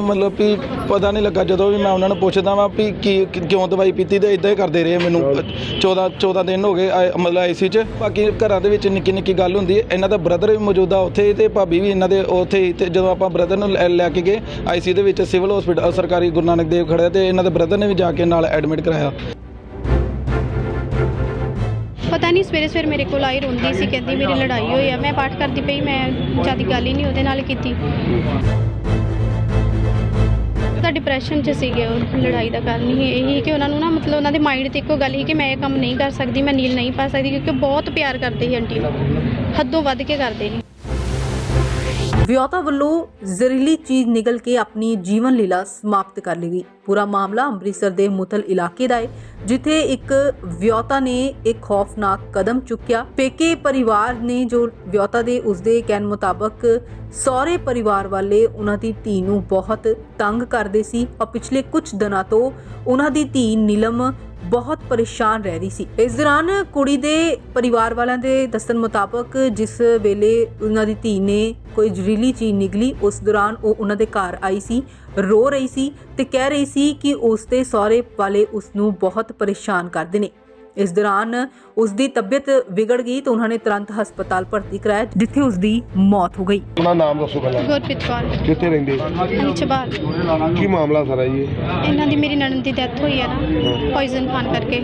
ਮਤਲਬ ਵੀ ਪਤਾ ਨਹੀਂ ਲੱਗਾ ਜਦੋਂ ਵੀ ਮੈਂ ਉਹਨਾਂ ਨੂੰ ਪੁੱਛਦਾ ਵਾਂ ਵੀ ਕੀ ਕਿਉਂ ਦਵਾਈ ਪੀਤੀ ਤੇ ਇਦਾਂ ਹੀ ਕਰਦੇ ਰਹੇ ਮੈਨੂੰ। 14 14 ਦਿਨ ਹੋ ਗਏ ਆਏ- ਮਤਲਬ ਆਈਸੀ ਚ। ਬਾਕੀ ਘਰਾਂ ਦੇ ਵਿੱਚ ਨਿੱਕੀ ਨਿੱਕੀ ਗੱਲ ਹੁੰਦੀ ਹੈ ਇਹਨਾਂ ਦਾ ਬ੍ਰਦਰ ਵੀ ਮੌਜੂਦਾ ਉੱਥੇ ਤੇ ਭਾਬੀ ਵੀ ਇਹਨਾਂ ਦੇ ਉੱਥੇ ਹੀ ਤੇ ਜਦੋਂ ਆਪਾਂ ਬ੍ਰਦਰ ਨੂੰ ਲੈ ਲੈ ਕੇ ਗਏ ਆਈਸੀ ਦੇ ਵਿੱਚ ਸਿਵਲ ਹਸਪੀਟਲ ਸਰਕਾਰੀ ਗੁਰੂ ਨਾਨਕ ਦੇਵ ਖੜਿਆ ਤੇ ਇਹਨਾਂ ਦੇ ਬ੍ਰਦਰ ਨੇ ਵੀ ਜਾ ਕੇ ਨਾਲ ਐਡਮਿਟ ਕਰਾਇਆ। ਪਤਾ ਨਹੀਂ ਸਵੇਰੇ ਸਵੇਰੇ ਮੇਰੇ ਕੋਲ ਆਈ ਰੋਂਦੀ ਸੀ ਕਹਿੰਦੀ ਮੇਰੀ ਲੜਾਈ ਹੋਈ ਆ ਮੈਂ ਪਾਠ ਕਰਦੀ ਪਈ ਮੈਂ ਜ਼ਿਆਦਾ ਗੱਲ ਹੀ ਨਹੀਂ ਉਹਦੇ ਨਾਲ ਕੀਤੀ। ਤਾਂ ਡਿਪਰੈਸ਼ਨ 'ਚ ਸੀਗੇ ਉਹ, ਲੜਾਈ ਦਾ ਕਾਰਨ ਹੀ ਇਹੀ ਕਿ ਉਹਨਾਂ ਨੂੰ ਨਾ ਮਤਲਬ ਉਹਨਾਂ ਦੇ ਮਾਈਂਡ ਤੇ ਇੱਕੋ ਗੱਲ ਹੀ ਕਿ ਮੈਂ ਇਹ ਕੰਮ ਨਹੀਂ ਕਰ ਸਕਦੀ, ਮੈਂ ਨੀਲ ਨਹੀਂ ਪਾ ਸਕਦੀ ਕਿਉਂਕਿ ਬਹੁਤ ਪਿਆਰ ਕਰਦੇ ਸੀ ਆਂਟੀ ਨੂੰ। ਹੱਦੋਂ ਵੱਧ ਕੇ ਕਰਦੇ ਸੀ। ਵਿਆਹੁਤਾ ਵੱਲੋਂ ਜ਼ਹਿਰੀਲੀ ਚੀਜ਼ ਨਿਗਲ ਕੇ ਆਪਣੀ ਜੀਵਨ ਲੀਲਾ ਸਮਾਪਤ ਕਰ ਲਈ ਗਈ। ਪੂਰਾ ਮਾਮਲਾ ਅੰਮ੍ਰਿਤਸਰ ਦੇ ਮੁਤਲ ਇਲਾਕੇ ਦਾ ਹੈ, ਜਿੱਥੇ ਇੱਕ ਵਿਆਹੁਤਾ ਨੇ ਇੱਕ ਖੌਫਨਾਕ ਕਦਮ ਚੁੱਕਿਆ। ਪੇਕੇ ਪਰਿਵਾਰ ਨੇ ਜੋ ਵਿਆਹੁਤਾ ਦੇ ਉਸਦੇ ਕਹਿਣ ਮੁਤਾਬਕ ਸਹੁਰੇ ਪਰਿਵਾਰ ਵਾਲੇ ਉਹਨਾਂ ਦੀ ਧੀ ਨੂੰ ਬਹੁਤ ਤੰਗ ਕਰਦੇ ਸੀ ਔਰ ਪਿਛਲੇ ਕੁਝ ਦਿਨਾਂ ਤੋਂ ਉਹਨਾਂ ਦੀ ਧੀ ਨੀਲਮ ਬਹੁਤ ਪਰੇਸ਼ਾਨ ਰਹਿ ਰਹੀ ਸੀ। ਇਸ ਦੌਰਾਨ ਕੁੜੀ ਦੇ ਪਰਿਵਾਰ ਵਾਲਿਆਂ ਦੇ ਦੱਸਣ ਮੁਤਾਬਕ ਜਿਸ ਵੇਲੇ ਉਹਨਾਂ ਦੀ ਧੀ ਨੇ ਕੋਈ ਜ਼ਹਿਰੀਲੀ ਚੀਜ਼ ਨਿਕਲੀ, ਉਸ ਦੌਰਾਨ ਉਹ ਉਹਨਾਂ ਦੇ ਘਰ ਆਈ ਸੀ, ਰੋ ਰਹੀ ਸੀ ਤੇ ਕਹਿ ਰਹੀ ਸੀ ਕਿ ਉਸ ਦੇ ਸਹੁਰੇ ਵਾਲੇ ਉਸ ਨੂੰ ਬਹੁਤ ਪਰੇਸ਼ਾਨ ਕਰਦੇ ਨੇ। ਇਸ ਦੌਰਾਨ ਉਸ ਦੀ ਤਬੀਅਤ ਵਿਗੜ ਗਈ ਤਾਂ ਉਹਨਾਂ ਨੇ ਤੁਰੰਤ ਹਸਪਤਾਲ ਭਰਤੀ ਕਰਾਇਆ ਜਿੱਥੇ ਉਸ ਦੀ ਮੌਤ ਹੋ ਗਈ। ਆਪਣਾ ਨਾਮ ਦੱਸੋ ਪਹਿਲਾਂ। ਗੁਰਪ੍ਰੀਤ ਕੌਰ। ਕਿੱਥੇ ਰਹਿੰਦੇ? ਚਬਾਲ ਕੀ ਮਾਮਲਾ ਸਾਰਾ ਜੀ ਇਹ? ਇਹਨਾਂ ਦੀ ਮੇਰੀ ਨਣਨ ਦੀ ਡੈਥ ਹੋਈ ਹੈ ਨਾ ਪੋਇਜ਼ਨ ਖਾਣ ਕਰਕੇ।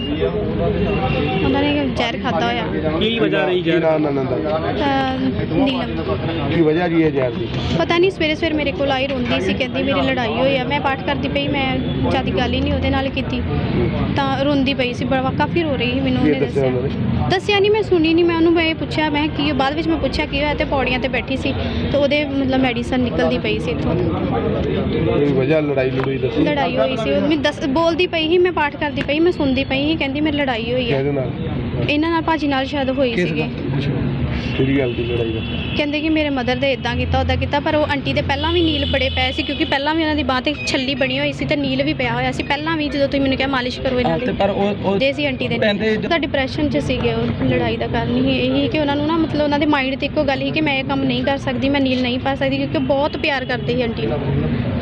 ਉਹਨਾਂ ਨੇ ਜ਼ਹਿਰ ਖਾਦਾ ਹੋਇਆ। ਕੀ ਵਜ੍ਹਾ ਰਹੀ ਕੀ ਨਾਮ ਨਨਨ ਦਾ? ਨੀਲਮ। ਕੀ ਵਜ੍ਹਾ ਜੀ ਇਹ ਜ਼ਹਿਰ ਦੀ? ਪਤਾ ਨਹੀਂ ਸਵੇਰੇ ਸਵੇਰੇ ਮੇਰੇ ਕੋਲ ਆਈ ਰੋਂਦੀ ਸੀ ਕਹਿੰਦੀ ਮੇਰੀ ਲੜਾਈ ਹੋਈ ਆ। ਮੈਂ ਪਾਠ ਕਰਦੀ ਪਈ ਮੈਂ ਜ਼ਿਆਦਾ ਗੱਲ ਹੀ ਨਹੀਂ ਉਹਦੇ ਨਾਲ ਕੀਤੀ। ਤਾਂ ਰੋਂਦੀ ਪਈ ਸੀ ਬੜਾ ਕਾਫੀ ਰੋ ਰਹੀ ਸੀ ਮੈਨੂੰ ਕੀ ਉਹਨੇ ਦੱਸਿਆ ਉਹਨਾਂ? ਦੱਸਿਆ ਦੱਸਿਆ ਨਹੀਂ ਮੈਂ ਸੁਣੀ ਨਹੀਂ ਮੈਂ ਉਹਨੂੰ ਮੈਂ ਪੁੱਛਿਆ ਮੈਂ ਕੀ ਬਾਅਦ ਵਿੱਚ ਮੈਂ ਪੁੱਛਿਆ ਕੀ ਹੋਇਆ ਤੇ ਪੌੜੀਆਂ ਤੇ ਬੈਠੀ ਸੀ ਤੇ ਉਹਦੇ ਮਤਲਬ ਮੈਡੀਸਨ ਨਿਕਲਦੀ ਪਈ ਸੀ ਇੱਥੋਂ। ਕੋਈ ਵਜ੍ਹਾ ਲੜਾਈ ਲੜੂਈ ਦੱਸੀ? ਲੜਾਈ ਹੋਈ ਸੀ ਉਹ ਮੈਂ ਦੱਸ ਬੋਲਦੀ ਪਈ ਸੀ ਮੈਂ ਪਾਠ ਕਰਦੀ ਪਈ ਮੈਂ ਸੁਣਦੀ ਪਈ ਸੀ ਕਹਿੰਦੀ ਮੇਰੀ ਲੜਾਈ ਹੋਈ ਕਿਹਦੇ ਨਾਲ? ਇਹਨਾਂ ਨਾਲ ਭਾਜੀ ਨਾਲ ਸ਼ਾਇਦ ਹੋਈ ਸੀਗੀ। ਕਿਹੜੀ ਗੱਲ ਦੀ ਲੜਾਈ ਦਾ? ਕਹਿੰਦੇ ਕਿ ਮੇਰੇ ਮਦਰ ਦੇ ਇਦਾਂ ਕੀਤਾ ਉਦਾਂ ਕੀਤਾ ਪਰ ਉਹ ਆਂਟੀ ਦੇ ਪਹਿਲਾਂ ਵੀ ਨੀਲ ਬੜੇ ਪਏ ਸੀ ਕਿਉਂਕਿ ਪਹਿਲਾਂ ਵੀ ਉਹਨਾਂ ਦੀ ਬਾਹ ਤੇ ਛੱਲੀ ਬਣੀ ਹੋਈ ਸੀ ਤੇ ਨੀਲ ਵੀ ਪਿਆ ਹੋਇਆ ਸੀ। ਪਹਿਲਾਂ ਵੀ ਜਦੋਂ ਤੁਸੀਂ ਮੈਨੂੰ ਕਿਹਾ ਮਾਲਿਸ਼ ਕਰੋ ਇਹਨਾਂ ਦੀ ਪਰ ਉਹ ਉਹ ਦੇ ਸੀ ਆਂਟੀ ਦੇ ਤਾਂ ਡਿਪਰੈਸ਼ਨ 'ਚ ਸੀਗੇ ਉਹ ਲੜਾਈ ਦਾ ਕਾਰਨ ਹੀ ਇਹੀ ਕਿ ਉਹਨਾਂ ਨੂੰ ਨਾ ਮਤਲਬ ਉਹਨਾਂ ਦੇ ਮਾਈਂਡ ਤੇ ਇੱਕੋ ਗੱਲ ਸੀ ਕਿ ਮੈਂ ਇਹ ਕੰਮ ਨਹੀਂ ਕਰ ਸਕਦੀ ਮੈਂ ਨੀਲ ਨਹੀਂ ਪਾ ਸਕਦੀ ਕਿਉਂਕਿ ਬਹੁਤ ਪਿਆਰ ਕਰਦੇ ਸੀ ਆਂਟੀ ਨੂੰ।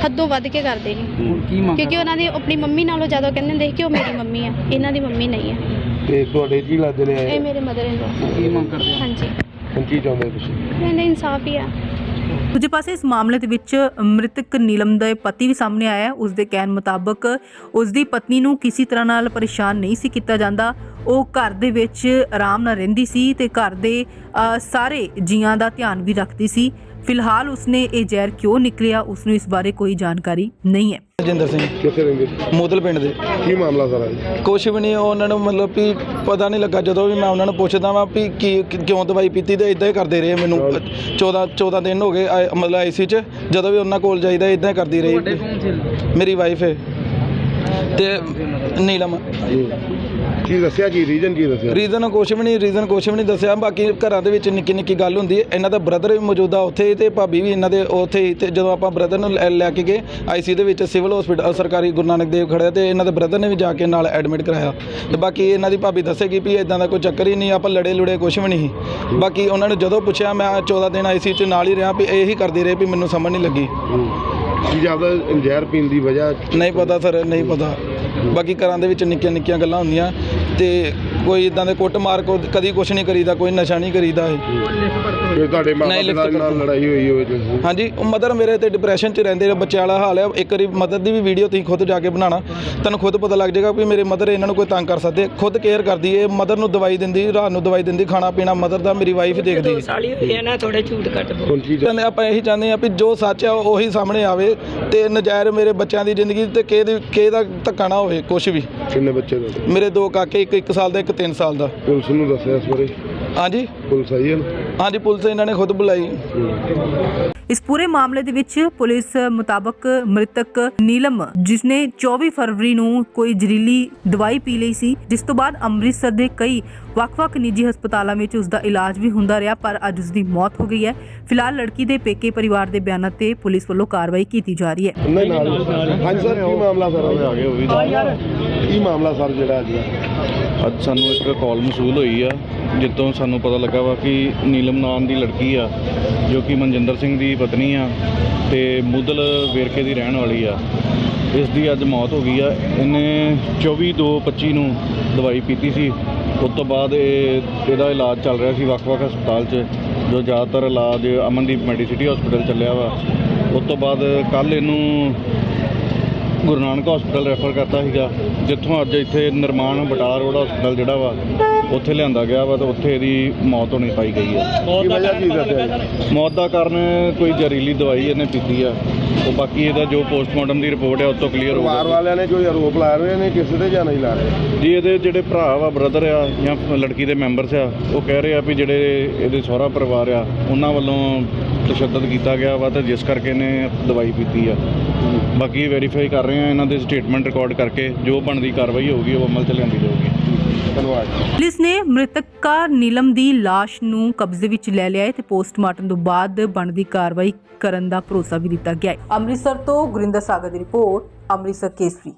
ਹੱਦੋਂ ਵੱਧ ਕੇ ਕਰਦੇ ਸੀ। ਕੀ ਮੰਗ? ਕਿਉਂਕਿ ਉਹਨਾਂ ਦੀ ਆਪਣੀ ਮੰਮੀ ਨਾਲੋਂ ਜ਼ਿਆਦਾ ਕਹਿੰਦੇ ਹੁੰਦੇ ਸੀ ਕਿ ਉਹ ਮੇਰੀ ਮੰਮੀ ਆ ਇਹਨਾਂ ਦੀ ਮੰਮੀ ਨਹੀਂ ਆ। ਤੇ ਤੁਹਾਡੇ ਕੀ ਲੱਗਦੇ ਨੇ ਇਹ ਮੇਰੇ ਮਦਰ ਇਨ ਲਾ ਕੀ ਮੰਗ ਕਰਦੇ ਹਾਂਜੀ। ਹੁਣ ਕੀ ਚਾਹੁੰਦੇ ਤੁਸੀਂ? ਮੈਨੂੰ ਇਨਸਾਫ ਹੀ ਆ। ਦੂਜੇ ਪਾਸੇ ਇਸ ਮਾਮਲੇ ਦੇ ਵਿੱਚ ਮ੍ਰਿਤਕ ਨੀਲਮ ਦਾ ਪਤੀ ਵੀ ਸਾਹਮਣੇ ਆਇਆ ਹੈ। ਉਸ ਦੇ ਕਹਿਣ ਮੁਤਾਬਕ ਉਸ ਦੀ ਪਤਨੀ ਨੂੰ ਕਿਸੇ ਤਰ੍ਹਾਂ ਨਾਲ ਪਰੇਸ਼ਾਨ ਨਹੀਂ ਸੀ ਕੀਤਾ ਜਾਂਦਾ। ਉਹ ਘਰ ਦੇ ਵਿੱਚ ਆਰਾਮ ਨਾਲ ਰਹਿੰਦੀ ਸੀ ਤੇ ਘਰ ਦੇ ਅ, ਸਾਰੇ ਜੀਆਂ ਦਾ ਧਿਆਨ ਵੀ ਰੱਖਦੀ ਸੀ। ਫਿਲਹਾਲ ਉਸਨੇ ਇਹ ਜ਼ਹਿਰ ਕਿਉਂ ਨਿਕਲਿਆ? ਉਸ ਨੂੰ ਇਸ ਬਾਰੇ ਕੋਈ ਜਾਣਕਾਰੀ ਨਹੀਂ ਹੈ। ਜਿੰਦਰ ਸਿੰਘ। ਕਿੱਥੇ ਰਹਿੰਦੇ? ਮੋਦਲ ਪਿੰਡ ਦੇ। ਕੀ ਮਾਮਲਾ ਸਾਰਾ ਜੀ? ਕੁਛ ਵੀ ਨਹੀਂ ਉਹਨਾਂ ਨੂੰ ਮਤਲਬ ਵੀ ਪਤਾ ਨਹੀਂ ਲੱਗਾ। ਜਦੋਂ ਵੀ ਮੈਂ ਉਹਨਾਂ ਨੂੰ ਪੁੱਛਦਾ ਵਾਂ ਵੀ ਕੀ ਕਿ- ਕਿਉਂ ਦਵਾਈ ਪੀਤੀ ਤੇ ਇਦਾਂ ਹੀ ਕਰਦੇ ਰਹੇ ਮੈਨੂੰ। 14 14 ਦਿਨ ਹੋ ਗਏ ਆਏ- ਮਤਲਬ ਆਈਸੀ ਚ। ਜਦੋਂ ਵੀ ਉਹਨਾਂ ਕੋਲ ਜਾਈਦਾ ਇਦਾਂ ਹੀ ਕਰਦੀ ਰਹੀ। ਮੇਰੀ ਵਾਈਫ ਹੈ। ਤੇ ਨੀਲਮ। ਕੀ ਦੱਸਿਆ? ਕੀ ਰੀਜਨ ਕੀ ਦੱਸਿਆ? ਰੀਜ਼ਨ ਕੁਛ ਵੀ ਨਹੀਂ ਰੀਜ਼ਨ ਕੁਛ ਵੀ ਨਹੀਂ ਦੱਸਿਆ। ਬਾਕੀ ਘਰਾਂ ਦੇ ਵਿੱਚ ਨਿੱਕੀ ਨਿੱਕੀ ਗੱਲ ਹੁੰਦੀ ਹੈ। ਇਹਨਾਂ ਦਾ ਬ੍ਰਦਰ ਵੀ ਮੌਜੂਦਾ ਉੱਥੇ ਤੇ ਭਾਬੀ ਵੀ ਇਹਨਾਂ ਦੇ ਉੱਥੇ ਹੀ। ਤੇ ਜਦੋਂ ਆਪਾਂ ਬ੍ਰਦਰ ਨੂੰ ਲੈ ਲੈ ਕੇ ਗਏ ਆਈਸੀ ਦੇ ਵਿੱਚ ਸਿਵਲ ਹਸਪੀਟਲ ਸਰਕਾਰੀ ਗੁਰੂ ਨਾਨਕ ਦੇਵ ਖੜਿਆ ਤੇ ਇਹਨਾਂ ਦੇ ਬ੍ਰਦਰ ਨੇ ਵੀ ਜਾ ਕੇ ਨਾਲ ਐਡਮਿਟ ਕਰਾਇਆ। ਤੇ ਬਾਕੀ ਇਹਨਾਂ ਦੀ ਭਾਬੀ ਦੱਸੇਗੀ ਵੀ ਇਦਾਂ ਦਾ ਕੋਈ ਚੱਕਰ ਹੀ ਨਹੀਂ ਆਪਾਂ ਲੜੇ ਲੁੜੇ ਕੁਛ ਵੀ ਨਹੀਂ। ਬਾਕੀ ਉਹਨਾਂ ਨੂੰ ਜਦੋਂ ਪੁੱਛਿਆ ਮੈਂ 14 ਦਿਨ ਆਈਸੀ ਚ ਨਾਲ ਹੀ ਰਿਹਾ ਵੀ ਇਹੀ ਕਰਦੀ ਰਹੇ ਵੀ ਮੈਨੂੰ ਸਮਝ ਨਹੀਂ ਲੱਗੀ। ਹੂੰ। ਕੀ ਜਾਪਦਾ ਜ਼ਹਿਰ ਪੀਣ ਦੀ ਵਜ੍ਹਾ? ਨਹੀਂ ਪਤਾ ਸਰ, ਨਹੀਂ ਪਤਾ। ਬਾਕੀ ਘਰਾਂ ਦੇ ਵਿੱਚ ਨਿੱਕੀਆਂ ਨਿੱਕੀਆਂ ਗੱਲਾਂ ਹੁੰਦੀਆਂ ਤੇ ਕੋਈ ਇਦਾਂ ਦੇ ਕੁੱਟ ਮਾਰ ਕੋ ਕਦੀ ਕੁਛ ਨਹੀਂ ਕਰੀਦਾ ਕੋਈ ਨਸ਼ਾ ਨਹੀਂ ਕਰੀਦਾ ਇਹ। ਕਿ ਤੁਹਾਡੇ ਨਹੀਂ, ਪਿਤਾ ਲਿਖਤ ਨਾਲ ਲੜਾਈ ਹੋਈ ਹੋਵੇ ਤੁਸੀਂ ਹਾਂਜੀ ਉਹ ਮਦਰ ਮੇਰੇ ਤੇ ਡਿਪਰੈਸ਼ਨ 'ਚ ਰਹਿੰਦੇ ਨੇ ਬੱਚਿਆਂ ਵਾਲਾ ਹਾਲ ਹੈ ਇੱਕ ਵਾਰੀ ਮਦਰ ਦੀ ਵੀ ਵੀਡੀਓ ਤੁਸੀਂ ਖੁਦ ਜਾ ਕੇ ਬਣਾਣਾ ਤੁਹਾਨੂੰ ਖੁਦ ਪਤਾ ਲੱਗ ਜਾਏਗਾ ਵੀ ਮੇਰੇ ਮਦਰ ਇਹਨਾਂ ਨੂੰ ਕੋਈ ਤੰਗ ਕਰ ਸਕਦੇ ਖੁਦ ਕੇਅਰ ਕਰਦੀ ਏ ਮਦਰ ਨੂੰ ਦਵਾਈ ਦਿੰਦੀ ਰਾਤ ਨੂੰ ਦਵਾਈ ਦਿੰਦੀ ਖਾਣਾ ਪੀਣਾ ਮਦਰ ਦਾ ਮੇਰੀ ਵਾਈਫ ਦੇਖਦੀ ਏ। ਸਾਲੀ ਹੋਈ ਹੈ ਨਾ ਥੋੜੇ ਝੂਠ ਕੱਟ ਦੋ ਹੁਣ ਕੀ ਕਹਿੰਦੇ ਆਪਾਂ ਇਹੀ ਚਾਹੁੰਦੇ ਆ ਵੀ ਜੋ ਸੱਚ ਆ ਉਹੀ ਸਾਹਮਣੇ ਆਵੇ ਤੇ ਨਜਾਇਰ ਮੇਰੇ ਬੱਚਿਆਂ ਦੀ ਜ਼ਿੰਦਗੀ ਤੇ ਕਿਹਦੇ ਕਿਹਦਾ ਧੱਕਾ ਨਾ ਹੋਵੇ ਕੁਝ ਵੀ। ਕਿੰਨੇ ਬੱਚੇ ਤੁਹਾਡੇ? ਮੇਰੇ ਦੋ ਕਾਕੇ ਇੱਕ 1 ਸਾਲ ਦਾ ਇੱਕ 3 ਸਾਲ ਦਾ। ਪੁਲਿਸ ਨੂੰ ਦੱਸਿਆ ਇਸ ਬਾਰੇ। ਹਾਂਜੀ। ਪੁਲਿਸ ਆਈ ਹੈ? ਹਾਂਜੀ ਪੁਲਿਸ ਇਹਨਾਂ ਨੇ ਖੁਦ ਬੁਲਾਈ। ਇਸ ਪੂਰੇ ਮਾਮਲੇ ਦੇ ਵਿੱਚ ਪੁਲਿਸ ਮੁਤਾਬਕ ਮ੍ਰਿਤਕ ਨੀਲਮ ਜਿਸਨੇ 24 ਫਰਵਰੀ ਨੂੰ ਕੋਈ ਜ਼ਹਿਰੀਲੀ ਦਵਾਈ ਪੀ ਲਈ ਸੀ ਜਿਸ ਤੋਂ ਬਾਅਦ ਅੰਮ੍ਰਿਤਸਰ ਦੇ ਕਈ ਵੱਖ-ਵੱਖ ਨਿੱਜੀ ਹਸਪਤਾਲਾਂ ਵਿੱਚ ਉਸ ਦਾ ਇਲਾਜ ਵੀ ਹੁੰਦਾ ਰਿਹਾ ਪਰ ਅੱਜ ਉਸ ਦੀ ਮੌਤ ਹੋ ਗਈ ਹੈ। ਫਿਲਹਾਲ ਲੜਕੀ ਦੇ ਪੇਕੇ ਪਰਿਵਾਰ ਦੇ ਬਿਆਨਾਂ ਤੇ ਪੁਲਿਸ ਵੱਲੋਂ ਕਾਰਵਾਈ ਕੀਤੀ ਜਾ ਰਹੀ ਹੈ। ਨਹੀਂ ਨਾਲ ਹਾਂਜੀ ਸਰ ਕੀ ਮਾਮਲਾ ਸਰ? ਆ ਗਏ ਉਹ ਵੀ ਕੀ ਮਾਮਲਾ ਸਰ ਜਿਹੜਾ ਅੱਜ ਦਾ? ਅੱਜ ਸਾਨੂੰ ਇੱਕ ਕਾਲ ਮਸੂਲ ਹੋਈ ਆ। ਜਿੱਦੋਂ ਸਾਨੂੰ ਪਤਾ ਲੱਗਾ ਵਾ ਕਿ ਨੀਲਮ ਨਾਮ ਦੀ ਲੜਕੀ ਆ, ਜੋ ਕਿ ਮਨਜਿੰਦਰ ਸਿੰਘ ਦੀ ਪਤਨੀ ਆ ਤੇ ਮੁੱਦਲ ਵੇਰਕੇ ਦੀ ਰਹਿਣ ਵਾਲੀ ਆ। ਇਸ ਦੀ ਅੱਜ ਮੌਤ ਹੋ ਗਈ ਆ। ਇਹਨੇ 24 2 25 ਨੂੰ ਦਵਾਈ ਪੀਤੀ ਸੀ। ਉਸ ਤੋਂ ਬਾਅਦ ਇਹ, ਇਹਦਾ ਇਲਾਜ ਚੱਲ ਰਿਹਾ ਸੀ ਵੱਖ-ਵੱਖ ਹਸਪਤਾਲ 'ਚ, ਜੋ ਜ਼ਿਆਦਾਤਰ ਇਲਾਜ ਅਮਨਦੀਪ ਮੈਡੀਸਿਟੀ ਹਸਪੀਟਲ ਚੱਲਿਆ ਵਾ। ਉਸ ਤੋਂ ਬਾਅਦ ਕੱਲ ਇਹਨੂੰ ਗੁਰੂ ਨਾਨਕ ਹਸਪੀਟਲ ਰੈਫਰ ਕਰਤਾ ਸੀਗਾ। ਜਿੱਥੋਂ ਅੱਜ ਇੱਥੇ ਨਿਰਮਾਣ ਬਟਾਲਾ ਰੋਡ ਹਸਪੀਟਲ ਜਿਹੜਾ ਵਾ ਉੱਥੇ ਲਿਆਂਦਾ ਗਿਆ ਵਾ ਤੇ ਉੱਥੇ ਇਹਦੀ ਮੌਤ ਹੋਣੀ ਪਾਈ ਗਈ ਜੀ? ਮੌਤ ਦਾ ਕਾਰਨ ਕੋਈ ਜ਼ਹਿਰੀਲੀ ਦਵਾਈ ਇਹਨੇ ਪੀਤੀ ਆ। ਉਹ ਬਾਕੀ ਇਹਦਾ ਜੋ ਪੋਸਟਮਾਰਟਮ ਦੀ ਰਿਪੋਰਟ ਹੈ ਉਸ ਤੋਂ ਕਲੀਅਰ ਪਰਿਵਾਰ ਹੋਊਗਾ ਵਾਲਿਆਂ ਨੇ ਕੋਈ ਆਰੋਪ ਲਾਇਆ ਹੋਇਆ ਨੇ ਕਿਸੇ ਤੇ ਜਾਂ ਨਹੀਂ ਲਾ ਰਹੇ? ਜੀ ਇਹਦੇ ਜਿਹੜੇ ਭਰਾ ਵਾ ਬ੍ਰਦਰ ਆ ਜਾਂ ਲੜਕੀ ਦੇ ਮੈਂਬਰਸ ਆ ਉਹ ਕਹਿ ਰਹੇ ਆ ਵੀ ਜਿਹੜੇ ਇਹਦੇ ਸਹੁਰਾ ਪਰਿਵਾਰ ਆ ਉਹਨਾਂ ਵੱਲੋਂ ਤਸ਼ੱਦਦ ਕੀਤਾ ਗਿਆ ਵਾ ਤੇ ਜਿਸ ਕਰਕੇ ਇਹਨੇ ਦਵਾਈ ਪੀਤੀ ਆ। ਬਾਕੀ ਵੈਰੀਫਾਈ ਕਰ ਰਹੇ ਆ ਇਹਨਾਂ ਦੇ ਸਟੇਟਮੈਂਟ ਰਿਕਾਰਡ ਕਰਕੇ, ਜੋ ਬਣਦੀ ਕਾਰਵਾਈ ਹੋਊਗੀ, ਉਹ ਅਮਲ ਚ ਲਿਆਂਦੀ ਜਾਊਗੀ। ਧੰਨਵਾਦ। ਪੁਲਿਸ ਨੇ ਮ੍ਰਿਤਕਾ ਨੀਲਮ ਦੀ ਲਾਸ਼ ਨੂੰ ਕਬਜ਼ੇ ਵਿੱਚ ਲੈ ਲਿਆ ਹੈ ਤੇ ਪੋਸਟਮਾਰਟਮ ਤੋਂ ਬਾਅਦ ਬਣਦੀ ਕਾਰਵਾਈ ਕਰਨ ਦਾ ਭਰੋਸਾ ਵੀ ਦਿੱਤਾ ਗਿਆ ਹੈ। ਅੰਮ੍ਰਿਤਸਰ ਤੋਂ ਗੁਰਿੰਦਰ ਸਾਗਰ ਦੀ ਰਿਪੋਰਟ, ਅੰਮ੍ਰਿਤਸਰ ਕੇਸਰੀ।